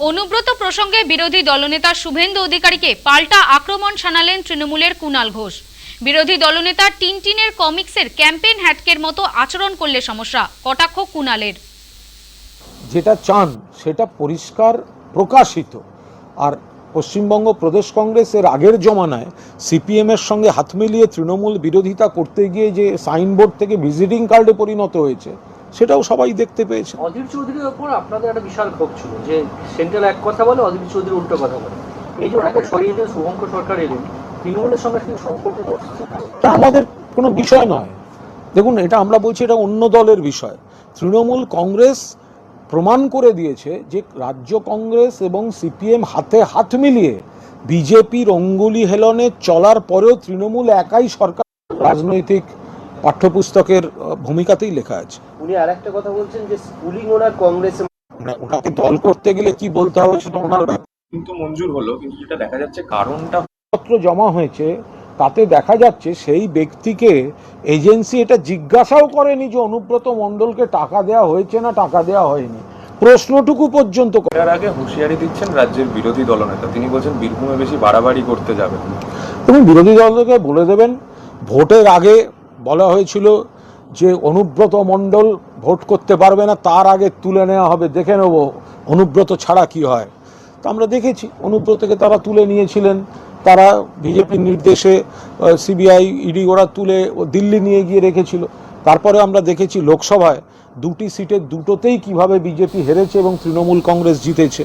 অনুব্রত প্রসঙ্গে বিরোধী দলনেতা শুভেন্দু অধিকারীকে পাল্টা আক্রমণ শানালেন তৃণমূলের কুণাল ঘোষ। বিরোধী দলনেতা টিনটিনের কমিক্সের ক্যাম্পেইন হ্যাটকের মতো আচরণ করলে সমস্যা, কটাক্ষ কুণালের। যেটা চান, সেটা পরিষ্কার প্রকাশিত। আর পশ্চিমবঙ্গ প্রদেশ কংগ্রেসের আগের জমানায় সিপিএমের সঙ্গে হাত মিলিয়ে তৃণমূল বিরোধিতা করতে গিয়ে যে সাইনবোর্ড থেকে ভিজিটিং কার্ডে পরিণত হয়েছে সেটাও সবাই দেখতে পেয়েছে। অধীর চৌধুরীর ওপর আপনাদের একটা বিশাল ক্ষোভ ছিল যে সেন্ট্রাল এক কথা বলে অধীর চৌধুরী উল্টো কথা বলে। এই যে ওনাকে সরিয়ে দিয়ে শুভঙ্কর সরকার এলেন তৃণমূলের সঙ্গে সম্পর্ক আমাদের কোনো বিষয় নয়। দেখুন এটা আমরা বলছি এটা অন্য দলের বিষয়। তৃণমূল কংগ্রেস প্রমাণ করে দিয়েছে যে রাজ্য কংগ্রেস এবং সিপিএম হাতে হাত মিলিয়ে বিজেপির অঙ্গুলি হেলনে চলার পরেও তৃণমূল একাই সরকার রাজনৈতিক পাঠ্যপুস্তকের ভূমিকাতেই লেখা আছে। উনি আর একটা কথা বলছেন যে স্কুলিং ওনার কংগ্রেসে মানে ওটাকে দল করতে গেলে কি বলতে হবে সেটা ওনার কিন্তু মঞ্জুর হলো কিন্তু যেটা দেখা যাচ্ছে কারণটা পত্র জমা হয়েছে তাতে দেখা যাচ্ছে সেই ব্যক্তিকে এজেন্সি এটা জিজ্ঞাসাও করেনি যে অনুব্রত মণ্ডলকে টাকা দেওয়া হয়েছে না টাকা দেওয়া হয়নি। প্রশ্নটুকু পর্যন্ত করার আগে হুঁশিয়ারি দিচ্ছেন রাজ্যের বিরোধী দলনেতা। তিনি বলছেন বীরভূমে বেশি বাড়াবাড়ি করতে যাবেন। তুমি বিরোধী দলকে বলে দেবেন ভোটের আগে বলা হয়েছিল যে অনুব্রত মণ্ডল ভোট করতে পারবে না, তার আগে তুলে নেওয়া হবে, দেখে নেব অনুব্রত ছাড়া কি হয়। তো আমরা দেখেছি, অনুব্রতকে তারা তুলে নিয়েছিলেন। তারা বিজেপির নির্দেশে সিবিআই, ইডি ওরা তুলে ও দিল্লি নিয়ে গিয়ে রেখেছিল। তারপরে আমরা দেখেছি লোকসভায় দুটি সিটের দুটোতেই কীভাবে বিজেপি হেরেছে এবং তৃণমূল কংগ্রেস জিতেছে।